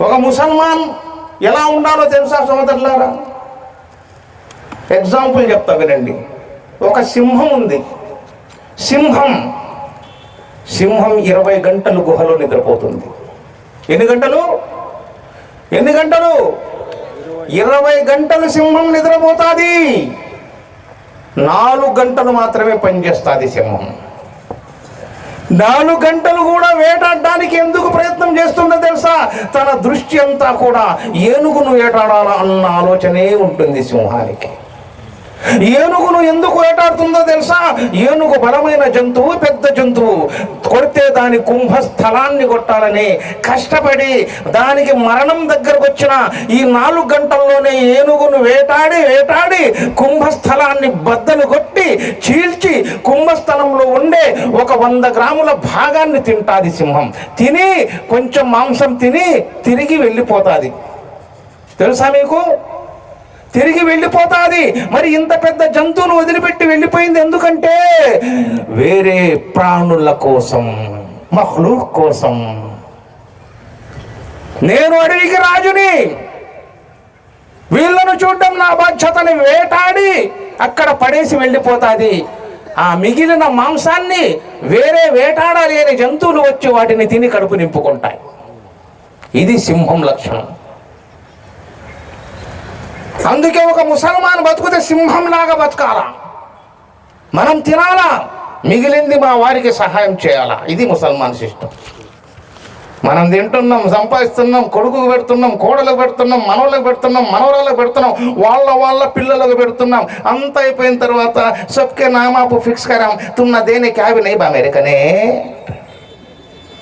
ఒక ముసల్మాన్ ఎలా ఉండాలో తెలుసా సోదరులారా? ఎగ్జాంపుల్ చెప్తా వినండి. ఒక సింహం ఉంది. సింహం సింహం ఇరవై గంటలు గుహలో నిద్రపోతుంది. ఎన్ని గంటలు? ఎన్ని గంటలు? ఇరవై గంటలు సింహం నిద్రపోతుంది. నాలుగు గంటలు మాత్రమే పనిచేస్తుంది సింహం. నాలుగు గంటలు కూడా వేటాడడానికి ఎందుకు ప్రయత్నం చేస్తుందో తెలుసా? తన దృష్టి అంతా కూడా ఏనుగును వేటాడాలా అన్న ఆలోచనే ఉంటుంది సింహానికి. ఏనుగును ఎందుకు వేటాడుతుందో తెలుసా? ఏనుగు బలమైన జంతువు పెద్ద జంతువు. కొడితే దాని కుంభస్థలాన్ని కొట్టాలని కష్టపడి దానికి మరణం దగ్గరకు వచ్చిన ఈ నాలుగు గంటల్లోనే ఏనుగును వేటాడి వేటాడి కుంభస్థలాన్ని బద్దలు కొట్టి చీల్ ఒక వంద గ్రాముల భాగాన్ని తింటాది సింహం. తిని కొంచెం మాంసం తిని తిరిగి వెళ్ళిపోతాది. తెలుసా మీకు? తిరిగి వెళ్ళిపోతాది. మరి ఇంత పెద్ద జంతువును వదిలిపెట్టి వెళ్ళిపోయింది ఎందుకంటే వేరే ప్రాణుల కోసం మహ్లూక్ కోసం. నేను అడవికి రాజుని. వీళ్ళను చూడడం నా బాధ్యతని వేటాడి అక్కడ పడేసి వెళ్ళిపోతాది. ఆ మిగిలిన మాంసాన్ని వేరే వేటాడలేని జంతువులు వచ్చి వాటిని తిని కడుపు నింపుకుంటాయి. ఇది సింహం లక్షణం. అందుకే ఒక ముసల్మాన్ బతుకుతే సింహంలాగా బతకాలా? మనం తినాలా? మిగిలింది మా వారికి సహాయం చేయాలా? ఇది ముసల్మాన్ సిస్టమ్ మనం తింటున్నాం సంపాదిస్తున్నాం కొడుకుకు పెడుతున్నాం కోడలకు పెడుతున్నాం మనవలకు పెడుతున్నాం మనవరాలకు పెడుతున్నాం వాళ్ళ వాళ్ళ పిల్లలకు పెడుతున్నాం. అంత అయిపోయిన తర్వాత సబ్కే నామాపు ఫిక్స్ కరాం. తుమ్న దేని క్యాబిన్ నై బా